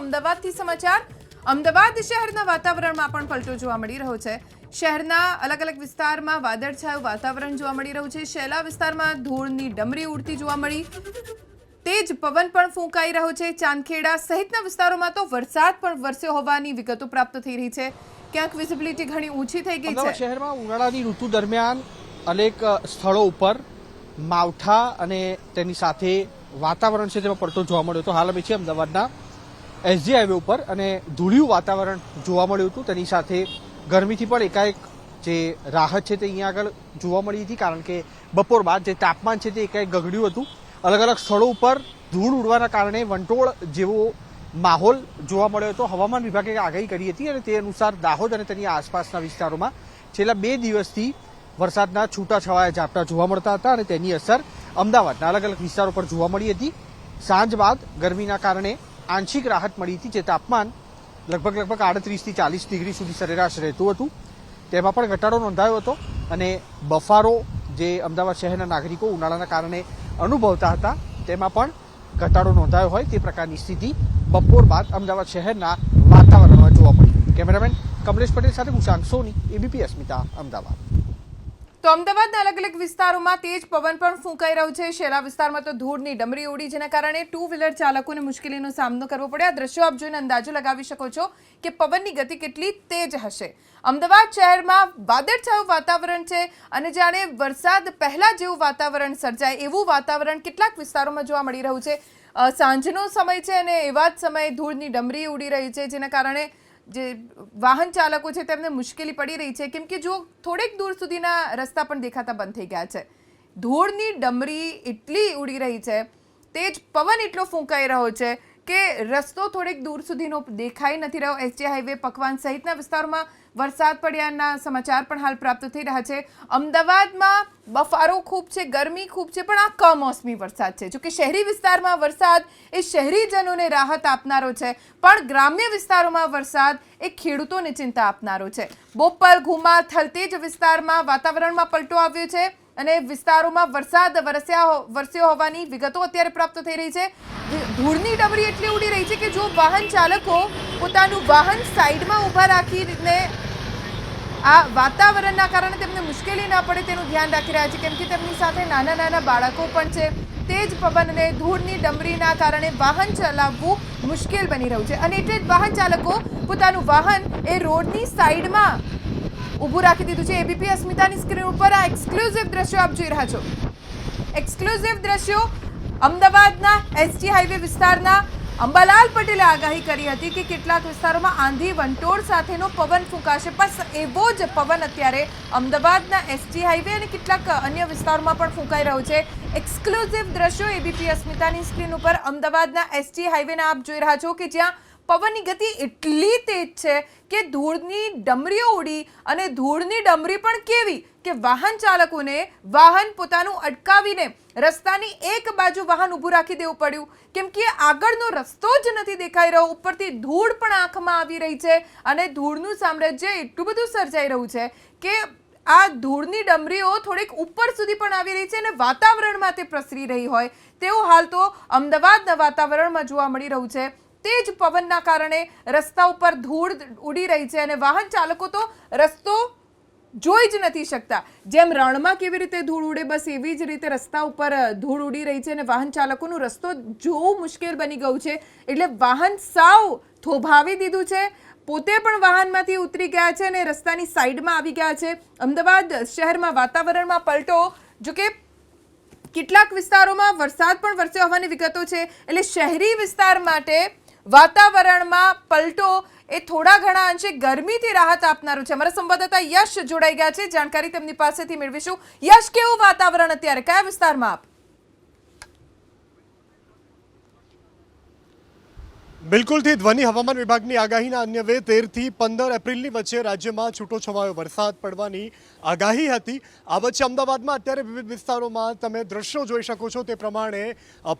અમદાવાદથી સમાચાર. અમદાવાદ શહેરના વાતાવરણમાં પણ પલટો જોવા મળી રહ્યો છે. શહેરના અલગ અલગ વિસ્તારમાં વાદળછાયું વાતાવરણ જોવા મળી રહ્યું છે. શેલા વિસ્તારમાં ધૂળની ડમરી ઉડતી જોવા મળી. તેજ પવન પણ ફૂંકાઈ રહ્યો છે. ચાંદખેડા સહિતના વિસ્તારોમાં તો વરસાદ પણ વરસ્યો હોવાની વિગતો પ્રાપ્ત થઈ રહી છે. ક્યાંક વિઝિબિલિટી ઘણી ઊંચી થઈ ગઈ છે. શહેરમાં ઉનાળાની ઋતુ દરમિયાન અનેક સ્થળો ઉપર માવઠા અને તેની સાથે વાતાવરણ છે તેમાં પડતો જોવા મળ્યો હતો. હાલ અમે છીએ અમદાવાદના એસજી હાઈવે ઉપર અને ધૂળિયું વાતાવરણ જોવા મળ્યું હતું. તેની સાથે ગરમીથી પણ એકાએક જે રાહત છે તે અહીંયા આગળ જોવા મળી હતી, કારણ કે બપોર બાદ જે તાપમાન છે તે એકાએક ગગડ્યું હતું. અલગ અલગ સ્થળો ઉપર ધૂળ ઉડવાના કારણે વંટોળ જેવો માહોલ જોવા મળ્યો હતો. હવામાન વિભાગે આગાહી કરી હતી અને તે અનુસાર દાહોદ અને તેની આસપાસના વિસ્તારોમાં છેલ્લા બે દિવસથી વરસાદના છૂટાછવાયા ઝાપટા જોવા મળતા હતા અને તેની અસર અમદાવાદના અલગ અલગ વિસ્તારો પર જોવા મળી હતી. સાંજ બાદ ગરમીના કારણે આંશિક રાહત મળી હતી, જે તાપમાન લગભગ લગભગ આડત્રીસથી ચાલીસ ડિગ્રી સુધી સરેરાશ રહેતું હતું. તેમાં પણ ઘટાડો નોંધાયો હતો અને બફારો જે અમદાવાદ શહેરના નાગરિકો ઉનાળાના કારણે અનુભવતા હતા, તેમાં પણ ઘટાડો નોંધાયો હોય તે પ્રકારની સ્થિતિ બપોર બાદ અમદાવાદ શહેરના વાતાવરણમાં જોવા મળી. કેમેરામેન કમલેશ પટેલ સાથે હું સોની, એબીપી અસ્મિતા, અમદાવાદ. તો અમદાવાદના અલગ અલગ વિસ્તારોમાં તેજ પવન પણ ફૂંકાઈ રહ્યો છે. શેલા વિસ્તારમાં તો ધૂળની ડમરી ઉડી જેના કારણે ટુ વ્હીલર ચાલકોને મુશ્કેલીનો સામનો કરવો પડે આ દ્રશ્યો આપ જોઈને અંદાજો લગાવી શકો છો કે પવનની ગતિ કેટલી તેજ હશે. અમદાવાદ શહેરમાં વાદળછાયું વાતાવરણ છે અને જાણે વરસાદ પહેલાં જેવું વાતાવરણ સર્જાય એવું વાતાવરણ કેટલાક વિસ્તારોમાં જોવા મળી રહ્યું છે. સાંજનો સમય છે અને એવા જ સમયે ધૂળની ડમરી ઉડી રહી છે જેના કારણે જે વાહન ચાલકો છે તેમને મુશ્કેલી પડી રહી છે, કેમ કે જો થોડેક દૂર સુધીના રસ્તા પણ દેખાતા બંધ થઈ ગયા છે. ધૂળની ડમરી એટલી ઉડી રહી છે, તેજ પવન એટલો ફૂંકાઈ રહ્યો છે કે રસ્તો થોડેક દૂર સુધીનો દેખાઈ નથી રહ્યો. એસટી હાઈવે પકવાન સહિતના વિસ્તારોમાં વરસાદ પડ્યાના સમાચાર પણ હાલ પ્રાપ્ત થઈ રહ્યા છે. અમદાવાદમાં બફારો ખૂબ છે, ગરમી ખૂબ છે, પણ આ કમોસમી વરસાદ છે. જોકે શહેરી વિસ્તારમાં વરસાદ એ શહેરીજનોને રાહત આપનારો છે, પણ ગ્રામ્ય વિસ્તારોમાં વરસાદ એ ખેડૂતોને ચિંતા આપનારો છે. બોપલ ઘુમા થલતેજ વિસ્તારમાં વાતાવરણમાં પલટો આવ્યો છે. અને વિસ્તારોમાં વરસાદ વરસ્યા વરસ્યો હોવાની વિગતો અત્યારે પ્રાપ્ત થઈ રહી છે. ધૂળની ડમરી એટલી ઉડી રહી છે કે જો વાહન ચાલકો પોતાનું વાહન સાઈડમાં ઊભા રાખીને આ વાતાવરણના કારણે તેમને મુશ્કેલી ના પડે તેનું ધ્યાન રાખી રહ્યા છે. કેમ કે તેમની સાથે નાના નાના બાળકો પણ છે. તેજ પવન અને ધૂળની ડમરીના કારણે વાહન ચલાવવું મુશ્કેલ બની રહ્યું છે. અને એટલે જ વાહન ચાલકો પોતાનું વાહન એ રોડની સાઈડમાં ઊભું રાખી દીધું છે એબીપી અસ્મિતાની સ્ક્રીન ઉપર. આ એક્સક્લુઝિવ દ્રશ્યો આપ જોઈ રહ્યા છો. એક્સક્લુઝિવ દ્રશ્યો અમદાવાદના એસટી હાઈવે વિસ્તારના અંબાલાલ પટેલે આગાહી કરી હતી કે કેટલાક વિસ્તારોમાં આંધી વંટોળ સાથેનો પવન ફૂંકાશે. બસ એવો જ પવન અત્યારે અમદાવાદના એસટી હાઈવે અને કેટલાક અન્ય વિસ્તારોમાં પણ ફૂંકાઈ રહ્યો છે. એક્સક્લુઝિવ દ્રશ્યો એબીપી અસ્મિતાની સ્ક્રીન ઉપર. અમદાવાદના એસટી હાઈવેના આપ જોઈ રહ્યા છો કે જ્યાં પવનની ગતિ એટલી તેજ છે કે ધૂળની ડમરીઓ ઉડી અને ધૂળની ડમરી પણ કેવી કે વાહન ચાલકોને વાહન પોતાનું અટકાવીને રસ્તાની એક બાજુ વાહન ઊભું રાખી દેવું પડ્યું. કેમ કે આગળનો રસ્તો જ નથી દેખાઈ રહ્યો. ઉપરથી ધૂળ પણ આંખમાં આવી રહી છે અને ધૂળનું સામ્રાજ્ય એટલું બધું સર્જાઈ રહ્યું છે કે આ ધૂળની ડમરીઓ થોડીક ઉપર સુધી પણ આવી રહી છે અને વાતાવરણમાં તે પ્રસરી રહી હોય. તેવું હાલ તો અમદાવાદના વાતાવરણમાં જોવા મળી રહ્યું છે. તે જ પવનના કારણે રસ્તા ઉપર ધૂળ ઉડી રહી છે અને વાહન ચાલકો તો રસ્તો જોઈ જ નથી શકતા. જેમ રણમાં કેવી રીતે ધૂળ ઉડે, બસ એવી જ રીતે રસ્તા ઉપર ધૂળ ઉડી રહી છે અને વાહન ચાલકોનું રસ્તો જોવું મુશ્કેલ બની ગયું છે. એટલે વાહન સાવ થોભાવી દીધું છે. પોતે પણ વાહનમાંથી ઉતરી ગયા છે અને રસ્તાની સાઈડમાં આવી ગયા છે. અમદાવાદ શહેરમાં વાતાવરણમાં પલટો જો કે કેટલાક વિસ્તારોમાં વરસાદ પણ વરસ્યો હોવાની વિગતો છે. એટલે શહેરી વિસ્તાર માટે વાતાવરણમાં પલટો એ થોડા ઘણા અંશે ગરમીથી રાહત આપનારું છે. અમારા સંવાદદાતા યશ જોડાઈ ગયા છે. જાણકારી તેમની પાસેથી મેળવીશું. યશ, કેવું વાતાવરણ અત્યારે? કયા વિસ્તારમાં આપ? બિલકુલથી ધ્વનિ હવામાન વિભાગની આગાહીના અન્યવે તેરથી પંદર એપ્રિલની વચ્ચે રાજ્યમાં છૂટો છવાયો વરસાદ પડવાની આગાહી હતી. આ વચ્ચે અમદાવાદમાં અત્યારે વિવિધ વિસ્તારોમાં તમે દ્રશ્યો જોઈ શકો છો. તે પ્રમાણે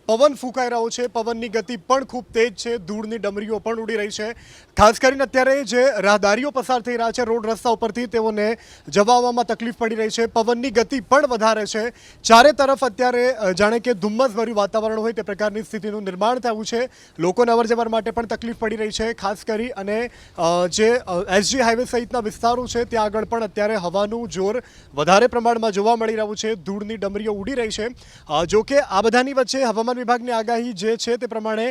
પવન ફૂંકાઈ રહ્યો છે. પવનની ગતિ પણ ખૂબ તેજ છે. ધૂળની ડમરીઓ પણ ઉડી રહી છે. ખાસ કરીને અત્યારે જે રાહદારીઓ પસાર થઈ રહ્યા છે, રોડ રસ્તા ઉપરથી તેઓને જવા આવવામાં તકલીફ પડી રહી છે. પવનની ગતિ પણ વધારે છે. ચારે તરફ અત્યારે જાણે કે ધુમ્મસભર્યું વાતાવરણ હોય તે પ્રકારની સ્થિતિનું નિર્માણ થયું છે. લોકોને અવર માટે પણ તકલીફ પડી રહી છે, ખાસ કરી અને જે એસજી હાઈવે સહિતના વિસ્તારો છે, ત્યાં આગળ પણ અત્યારે હવાનું જોર વધારે પ્રમાણમાં જોવા મળી રહ્યું છે, ધૂળની ડમરીઓ ઉડી રહી છે. જોકે આ બધાની વચ્ચે હવામાન વિભાગની આગાહી જે છે તે પ્રમાણે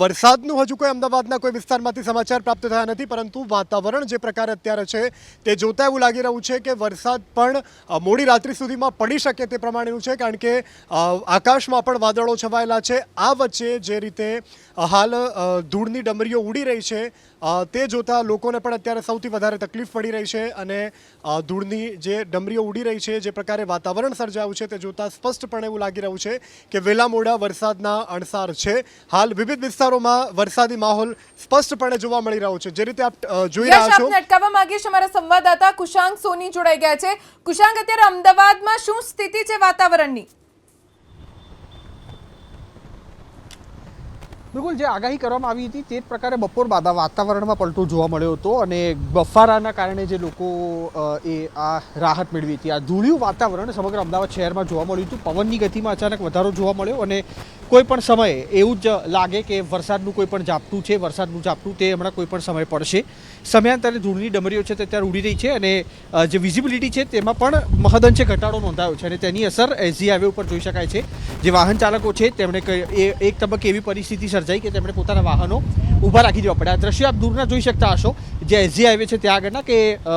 વરસાદનું હજુ કોઈ અમદાવાદના કોઈ વિસ્તારમાંથી સમાચાર પ્રાપ્ત થયા નથી, પરંતુ વાતાવરણ જે પ્રકારે અત્યારે છે તે જોતા એવું લાગી રહ્યું છે કે વરસાદ પણ મોડી રાત્રિ સુધીમાં પડી શકે તે પ્રમાણેનું છે, કારણ કે આકાશમાં પણ વાદળો છવાયેલા છે. આ વચ્ચે જે રીતે હાલ ધૂળની ડમરીઓ ઉડી રહી છે. તે જોતા લોકોને પણ અત્યારે સૌથી વધારે તકલીફ પડી રહી છે અને ધૂળની જે ડમરીઓ ઉડી રહી છે જે પ્રકારે વાતાવરણ સર્જાયું છે તે જોતા સ્પષ્ટપણે એવું લાગી રહ્યું છે કે વેલા મોડા વરસાદના અણસાર છે. હાલ વિવિધ વિસ્તારોમાં વરસાદી માહોલ સ્પષ્ટપણે જોવા મળી રહ્યો છે. જે રીતે આપ જોઈ રહ્યા છો. અટકાવવા માંગીશ અમારા સંવાદદાતા કુશાંક સોની જોડાઈ ગયા છે. કુશાંક અત્યારે અમદાવાદમાં શું સ્થિતિ છે વાતાવરણની? બિલકુલ, જે આગાહી કરવામાં આવી હતી તે જ પ્રકારે બપોર બાદ વાતાવરણમાં પલટો જોવા મળ્યો હતો અને બફારાના કારણે જે લોકો એ આ રાહત મેળવી હતી. આ ધૂળિયું વાતાવરણ સમગ્ર અમદાવાદ શહેરમાં જોવા મળ્યું હતું. પવનની ગતિમાં અચાનક વધારો જોવા મળ્યો અને કોઈ પણ સમયે એવું જ લાગે કે વરસાદનું કોઈ પણ ઝાપટું છે, વરસાદનું ઝાપટું તે હમણાં કોઈ પણ સમય પડશે. સમયાંતરે ધૂળની ડમરીઓ છે તે અત્યારે ઉડી રહી છે અને જે વિઝિબિલિટી છે તેમાં પણ મહદઅંશે ઘટાડો નોંધાયો છે અને તેની અસર એસજી હાઈવે ઉપર જોઈ શકાય છે. જે વાહન ચાલકો છે તેમણે એક તબક્કે એવી પરિસ્થિતિ સર્જાઈ કે તેમણે પોતાના વાહનો ઊભા રાખી દેવા પડ્યા. આ દ્રશ્ય આપ દૂરના જોઈ શકતા હશો. જે એસજી હાઈવે છે ત્યાં આગળના કે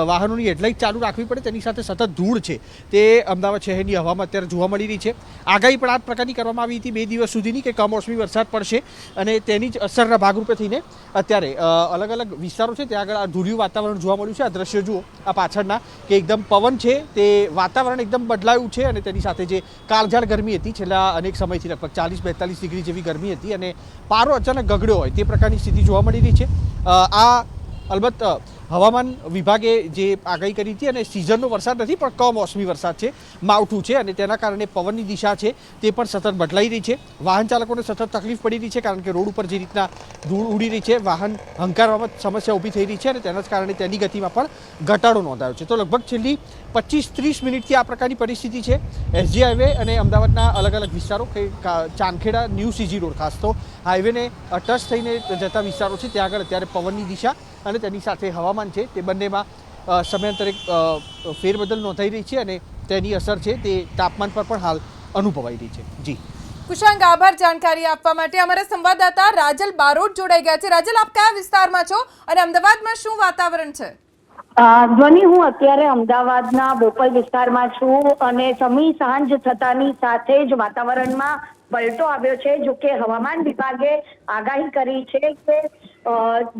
વાહનોની હેડલાઇટ ચાલુ રાખવી પડે, તેની સાથે સતત ધૂળ છે. તે અમદાવાદ શહેરની હવામાં અત્યારે જોવા મળી રહી છે. આગાહી પણ આ પ્રકારની કરવામાં આવી હતી બે દિવસ સુધીની કે કમોસમી વરસાદ પડશે અને તેની જ અસરના ભાગરૂપે થઈને અત્યારે અલગ અલગ વિસ્તારો છે, ત્યાં આગળ આ ધૂળિયું વાતાવરણ જોવા મળ્યું છે. આ દ્રશ્ય જુઓ, આ પાછળના કે એકદમ પવન છે, તે વાતાવરણ એકદમ બદલાયું છે અને તેની સાથે જે કાળઝાળ ગરમી હતી, છેલ્લા અનેક સમયથી લગભગ ચાલીસ બેતાલીસ ડિગ્રી જેવી ગરમી હતી અને પારો અચાનક ગગડ્યો હોય તે પ્રકારની સ્થિતિ જોવા મળી રહી છે. આ અલબત્ત હવામાન વિભાગે જે આગાહી કરી હતી અને સિઝનનો વરસાદ નથી, પણ કમોસમી વરસાદ છે, માવઠું છે અને તેના કારણે પવનની દિશા છે, તે પણ સતત બદલાઈ રહી છે. વાહન ચાલકોને સતત તકલીફ પડી રહી છે કારણ કે રોડ ઉપર જે રીતના ધૂળ ઉડી રહી છે, વાહન હંકારવામાં સમસ્યા ઊભી થઈ રહી છે અને તેના જ કારણે તેની ગતિમાં પણ ઘટાડો નોંધાયો છે. તો લગભગ છેલ્લી પચીસ ત્રીસ મિનિટથી આ પ્રકારની પરિસ્થિતિ છે. એસજી હાઈવે અને અમદાવાદના અલગ અલગ વિસ્તારો ચાંદખેડા ન્યૂ સીજી રોડ, ખાસ તો હાઈવેને ટચ થઈને જતા વિસ્તારો છે ત્યાં આગળ અત્યારે પવનની દિશા અને તેની સાથે હવામાન છે તે બંનેમાં સમયાંતરે ફેરબદલ નોંધાઈ રહી છે અને તેની અસર છે તે તાપમાન પર પણ હાલ અનુભવાઈ રહી છે. જી. કુશાંક આભાર જાણકારી આપવા માટે અમારા સંવાદદાતા રાજલ બારોટ જોડાઈ ગયા છે. રાજલ આપ કયા વિસ્તારમાં છો અને અમદાવાદમાં શું વાતાવરણ છે? અ, ધ્વનિ હું અત્યારે અમદાવાદના બોપલ વિસ્તારમાં છું અને સમી સાંજ થતાની સાથે જ વાતાવરણમાં પલટો આવ્યો છે, જો કે હવામાન વિભાગે આગાહી કરી છે કે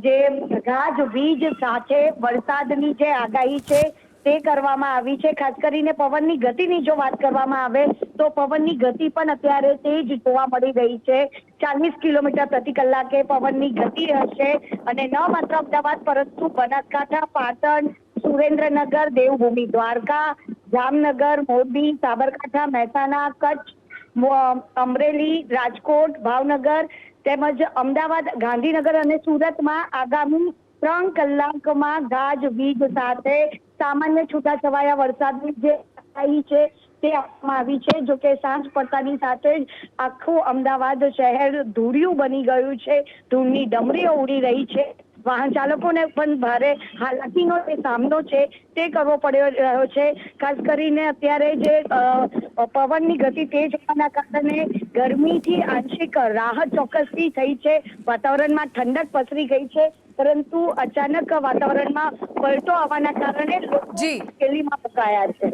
જે ગાજ વીજ સાથે વરસાદની જે આગાહી છે તે કરવામાં આવી છે. ખાસ કરીને પવનની ગતિની જો વાત કરવામાં આવે, તો પવનની ગતિ પણ અત્યારે તેજ જોવા મળી રહી છે. ચાલીસ કિલોમીટર પ્રતિ કલાકે પવનની ગતિ હશે અને ન માત્ર અમદાવાદ, પરંતુ બનાસકાંઠા, પાટણ, સુરેન્દ્રનગર, દેવભૂમિ, દ્વારકા, જામનગર, મોરબી, સાબરકાંઠા, મહેસાણા, કચ્છ અમરેલી, રાજકોટ, ભાવનગર તેમજ અમદાવાદ, ગાંધીનગર અને સુરતમાં આગામી ત્રણ કલાકમાં ગાજ, વીજ સાથે સામાન્ય છૂટાછવાયા વરસાદની જે આગાહી છે તે આપવામાં આવી છે. જો કે સાંજ પડતાની સાથે જ આખું અમદાવાદ શહેર ધૂળિયું બની ગયું છે. ધૂળની ડમરીઓ ઉડી રહી છે. વાહન ચાલકોને પણ ભારે હાલાકીનો જે સામનો છે તે કરવો પડ્યો રહ્યો છે. ખાસ કરીને અત્યારે જે પવનની ગતિ તેજ હોવાના કારણે ગરમીથી આંશિક રાહત ચોક્કસથી થઈ છે. વાતાવરણમાં ઠંડક પસરી ગઈ છે પરંતુ અચાનક વાતાવરણમાં પલટો આવવાના કારણે લોકો. મુશ્કેલીમાં મુકાયા છે.